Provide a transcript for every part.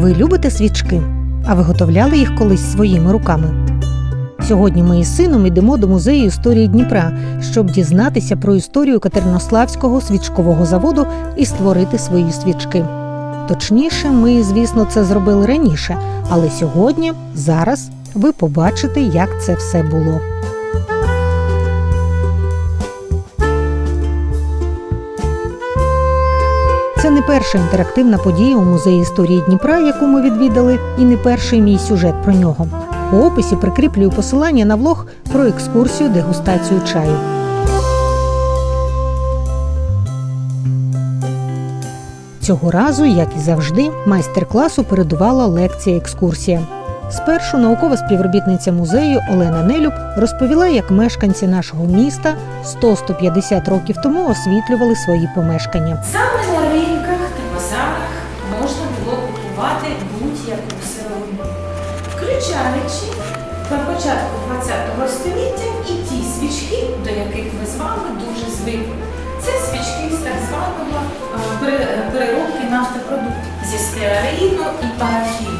Ви любите свічки? А виготовляли їх колись своїми руками? Сьогодні ми із сином йдемо до музею історії Дніпра, щоб дізнатися про історію Катеринославського свічкового заводу і створити свої свічки. Точніше, ми, звісно, це зробили раніше, але сьогодні, зараз, ви побачите, як це все було. Перша інтерактивна подія у музеї історії Дніпра, яку ми відвідали, і не перший мій сюжет про нього. У описі прикріплюю посилання на влог про екскурсію дегустацію чаю. Цього разу, як і завжди, майстер-класу передувала лекція-екскурсія. Спершу наукова співробітниця музею Олена Нелюб розповіла, як мешканці нашого міста 100-150 років тому освітлювали свої помешкання. Саме було будь-яку сировину, включаючи на початку ХХ століття і ті свічки, до яких ми з вами дуже звикли. Це свічки з так званого е, переробки нафтопродуктів зі стеарину і парафіну.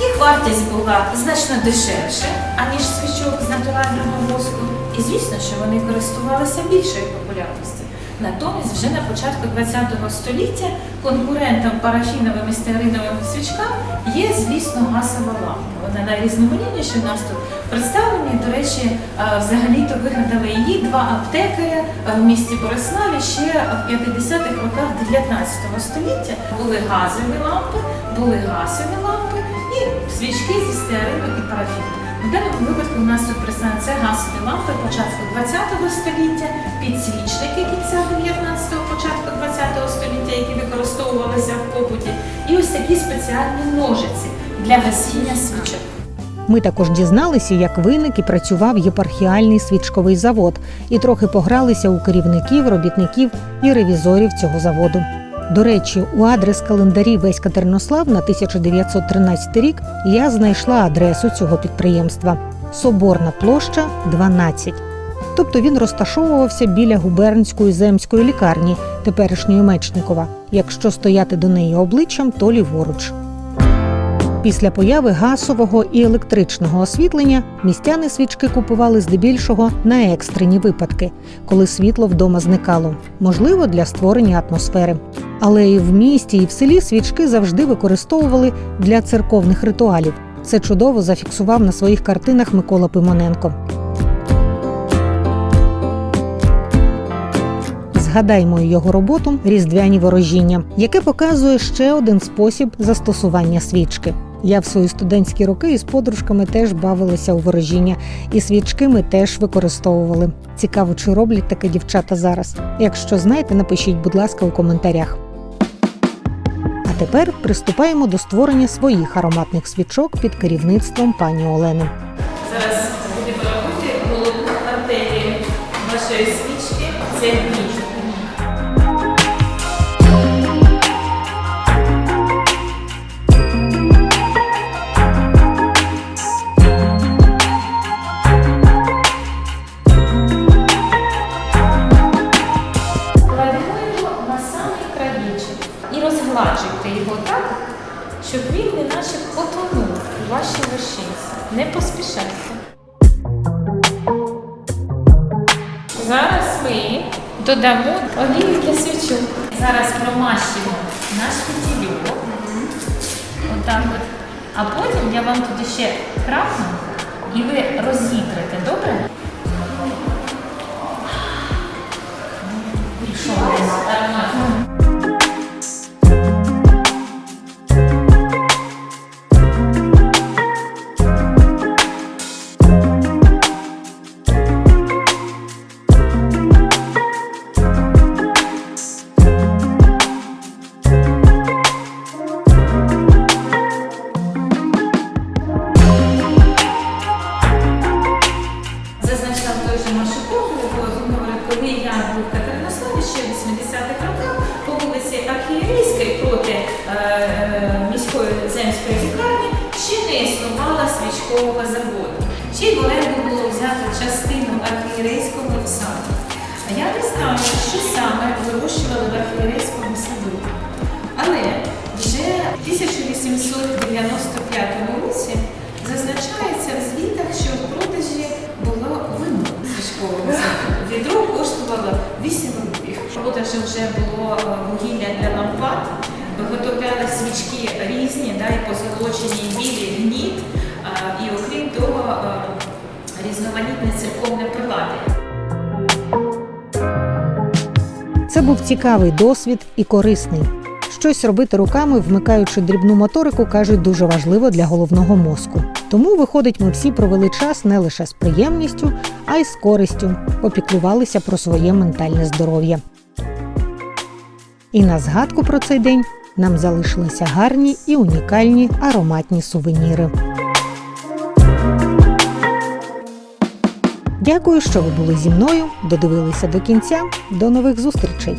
Їх вартість була значно дешевше, аніж свічок з натурального воску. І звісно, що вони користувалися більшою популярністю. Натомість, вже на початку ХХ століття конкурентом парафіновим і стеариновим свічкам є, звісно, газова лампа. Вона найрізноманітніша у нас тут представлені. До речі, е, взагалі-то вигадали її два аптекаря е, в місті Бориславі ще в 50-х роках 19 століття. Були газові лампи, були гасові лампи і свічки зі стеарину і парафіну. В даному випадку у нас тут представлені це газові лампи початку 20 століття, підсвічники кінця 19-го, початку 20 століття, які використовувалися в побуті, і ось такі спеціальні ножиці для гасіння свічок. Ми також дізналися, як виник і працював єпархіальний свічковий завод, і трохи погралися у керівників, робітників і ревізорів цього заводу. До речі, у адрес календарі Весь Катеринослав на 1913 рік я знайшла адресу цього підприємства Соборна площа 12. Тобто він розташовувався біля губернської земської лікарні, теперішньої Мечникова. Якщо стояти до неї обличчям, то ліворуч. Після появи газового і електричного освітлення містяни свічки купували здебільшого на екстрені випадки, коли світло вдома зникало, можливо, для створення атмосфери. Але і в місті, і в селі свічки завжди використовували для церковних ритуалів. Це чудово зафіксував на своїх картинах Микола Пимоненко. Згадаймо його роботу Різдвяні ворожіння, яке показує ще один спосіб застосування свічки. Я в свої студентські роки із подружками теж бавилася у ворожіння, і свічки ми теж використовували. Цікаво, чи роблять таке дівчата зараз. Якщо знаєте, напишіть, будь ласка, у коментарях. А тепер приступаємо до створення своїх ароматних свічок під керівництвом пані Олени. Зараз будемо робити головну артерію вашої свічки. Це ніж. Наче потонув у вашій вершинці. Не поспішайте. Зараз ми додамо олію для. Зараз промащимо наш фітільок. Отак от. А потім я вам туди ще крапну і ви розітрите, добре? Е, е, міської земської лікарні ще не існувала свічкового заводу. Ще й в було взято частину архієрейського саду. А я не знаю, що саме вирощували в архієрейському саду. Але вже в 1895 році зазначається в звітах, що в продажі було вино свічкового саду. Відро коштувало 8 років. Продажі вже було. Різні, да, і позолочені, білі, і гніт, і окрім того, різноманітне церковне приладдя. Це був цікавий досвід і корисний. Щось робити руками, вмикаючи дрібну моторику, кажуть, дуже важливо для головного мозку. Тому, виходить, ми всі провели час не лише з приємністю, а й з користю, попіклувалися про своє ментальне здоров'я. І на згадку про цей день нам залишилися гарні і унікальні ароматні сувеніри. Дякую, що ви були зі мною, додивилися до кінця. До нових зустрічей!